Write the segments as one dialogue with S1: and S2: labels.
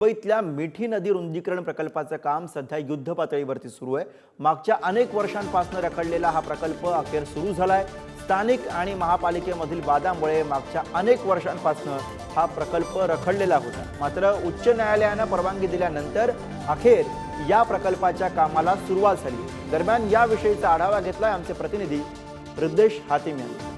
S1: मुंबईतल्या मिठी नदी रुंदीकरण प्रकल्पाचं काम सध्या युद्ध पातळीवरती सुरू आहे. मागच्या अनेक वर्षांपासून रखडलेला हा प्रकल्प अखेर सुरू झालाय. स्थानिक आणि महापालिकेमधील वादामुळे मागच्या अनेक वर्षांपासून हा प्रकल्प रखडलेला होता. मात्र उच्च न्यायालयानं परवानगी दिल्यानंतर अखेर या प्रकल्पाच्या कामाला सुरुवात झाली. दरम्यान याविषयीचा आढावा घेतलाय आमचे प्रतिनिधी हृदेश हातिम यांनी.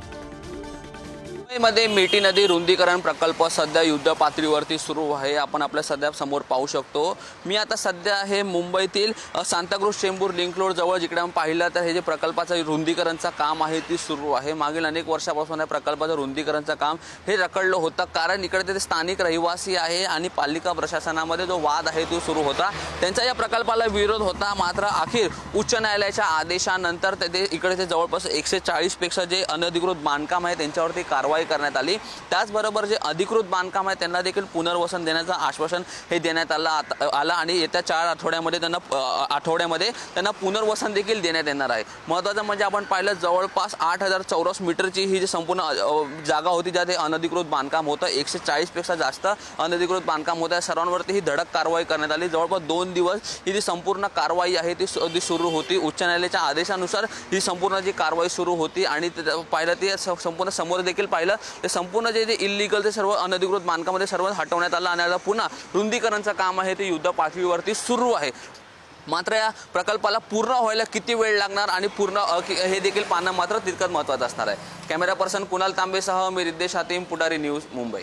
S2: मुंबईमध्ये मिठी नदी रुंदीकरण प्रकल्प सध्या युद्ध पातळीवरती सुरू आहे. आपण आपल्या सध्या समोर पाहू शकतो. मी आता सध्या हे मुंबईतील सांताक्रूज चेंबूर लिंक रोड जवळ जिकडे आपण पाहिलं तर हे जे प्रकल्पाचं रुंदीकरणचं काम आहे ती सुरू आहे. मागील अनेक वर्षापासून या प्रकल्पाचं रुंदीकरणचं काम हे रखडलं होतं कारण इकडे ते स्थानिक रहिवासी आहे आणि पालिका प्रशासनामध्ये जो वाद आहे तो सुरू होता. त्यांचा या प्रकल्पाला विरोध होता मात्र अखेर उच्च न्यायालयाच्या आदेशानंतर ते ते इकडे ते जवळपास एकशे चाळीसपेक्षा जे अनधिकृत बांधकाम आहे त्यांच्यावरती कारवाई करण्यात आली. त्याचबरोबर जे अधिकृत बांधकाम आहे त्यांना देखील पुनर्वसन देण्याचं आश्वासन हे देण्यात आलं आता आलं आणि येत्या चार आठवड्यामध्ये त्यांना आठवड्यामध्ये त्यांना पुनर्वसन देखील देण्यात येणार आहे. महत्त्वाचं म्हणजे आपण पाहिलं जवळपास आठ हजार चौरस मीटरची ही जी संपूर्ण जागा होती ज्यात हे अनधिकृत बांधकाम होतं एकशे चाळीसपेक्षा जास्त अनधिकृत बांधकाम होतं. या सर्वांवरती ही धडक कारवाई करण्यात आली. जवळपास दोन दिवस ही जी संपूर्ण कारवाई आहे ती सुरू होती. उच्च न्यायालयाच्या आदेशानुसार ही संपूर्ण जी कारवाई सुरू होती आणि पाहिलं ते संपूर्ण समोर देखील पाहिलं ते संपूर्ण जे जे इलिगल ते सर्व अनधिकृत बांधकामध्ये सर्व हटवण्यात आलं. आणि आता पुन्हा रुंदीकरणचं काम आहे ते युद्ध पातळीवरती सुरू आहे. मात्र या प्रकल्पाला पूर्ण व्हायला किती वेळ लागणार आणि पूर्ण हे देखील पाहणं मात्र तितकंच महत्त्वाचं असणार आहे. कॅमेरा पर्सन कुणाल तांबेसह मी रिद्देश हातीम पुढारी न्यूज मुंबई.